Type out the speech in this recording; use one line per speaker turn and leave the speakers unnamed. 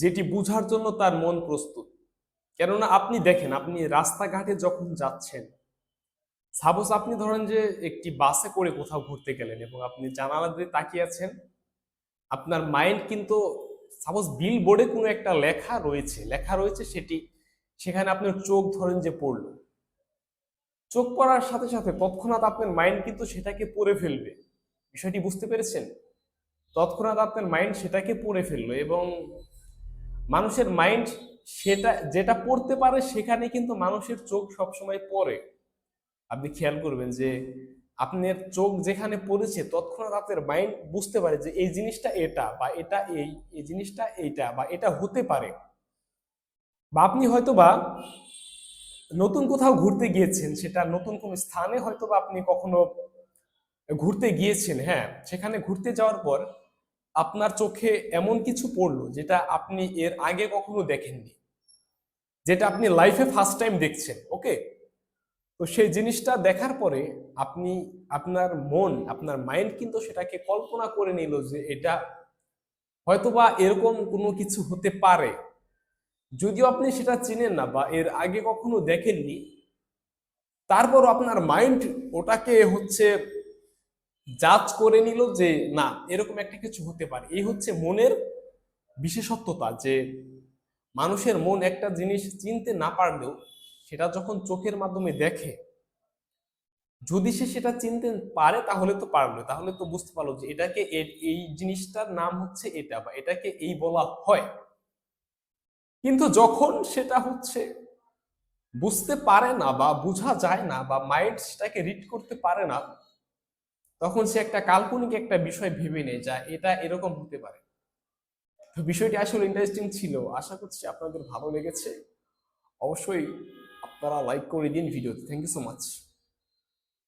যেটি বুঝার জন্য তার মন প্রস্তুত। কেননা আপনি দেখেন, আপনি রাস্তাঘাটে যখন যাচ্ছেন সাপোজ আপনি ধরেন যে একটি বাসে করে কোথাও ঘুরতে গেলেন এবং আপনি জানালা দিয়ে তাকিয়ে আছেন, আপনার মাইন্ড কিন্তু সাপোজ বিল বোর্ডে কোনো একটা লেখা রয়েছে লেখা রয়েছে সেটি, সেখানে আপনার চোখ ধরেন যে পড়ল। চোখ পড়ার সাথে সাথে তৎক্ষণাৎ আপনার মাইন্ড কিন্তু সেটাকে পড়ে ফেলবে। বিষয়টি বুঝতে পেরেছেন? তৎক্ষণাৎ আপনার মাইন্ড সেটাকে পড়ে ফেলল এবং মানুষের মাইন্ড সেটা, যেটা পড়তে পারে সেখানে কিন্তু মানুষের চোখ সবসময় পড়ে। আপনি খেয়াল করবেন যে আপনার চোখ যেখানে পড়েছে তৎক্ষণাৎ আপনার মাইন্ড বুঝতে পারে যে এই জিনিসটা এটা বা এটা এই এই জিনিসটা এইটা বা এটা হতে পারে। বা আপনি হয়তো বা নতুন কোথাও ঘুরতে গিয়েছেন, সেটা নতুন কোন স্থানে হয়তো বা আপনি কখনো ঘুরতে গিয়েছেন হ্যাঁ সেখানে ঘুরতে যাওয়ার পর আপনার চোখে এমন কিছু পড়ল যেটা আপনি এর আগে কখনো দেখেননি, যেটা আপনি লাইফে ফার্স্ট টাইম দেখছেন ওকে তো সেই জিনিসটা দেখার পরে আপনি, আপনার মন, আপনার মাইন্ড কিন্তু সেটাকে কল্পনা করে নিল যে এটা হয়তোবা এরকম কোনো কিছু হতে পারে। যদিও আপনি সেটা চিনেন না বা এর আগে কখনো দেখেননি তারপর আপনার মাইন্ড ওটাকে হচ্ছে জাজ করে নিল যে, না, এরকম একটা কিছু হতে পারে। এই হচ্ছে মনের বিশেষত্বতা যে, মানুষের মন একটা জিনিস চিনতে না পারলেও সেটা যখন চোখের মাধ্যমে দেখে, যদি সে সেটা চিনতে পারে তাহলে তো পারল তাহলে তো বুঝতে পারল যে এটাকে এই জিনিসটার নাম হচ্ছে এটা বা এটাকে এই বলা হয়। কিন্তু যখন সেটা হচ্ছে বুঝতে পারে না বা বোঝা যায় না বা মাইন্ড সেটাকে রিড করতে পারে না তখন সে একটা কাল্পনিক একটা বিষয় ভেবে নেয় যা এটা এরকম হতে পারে। তো বিষয়টি আসলে ইন্টারেস্টিং ছিল। আশা করছি আপনাদের ভালো লেগেছে। অবশ্যই আপনারা লাইক করে দিন ভিডিওতে। Thank you so much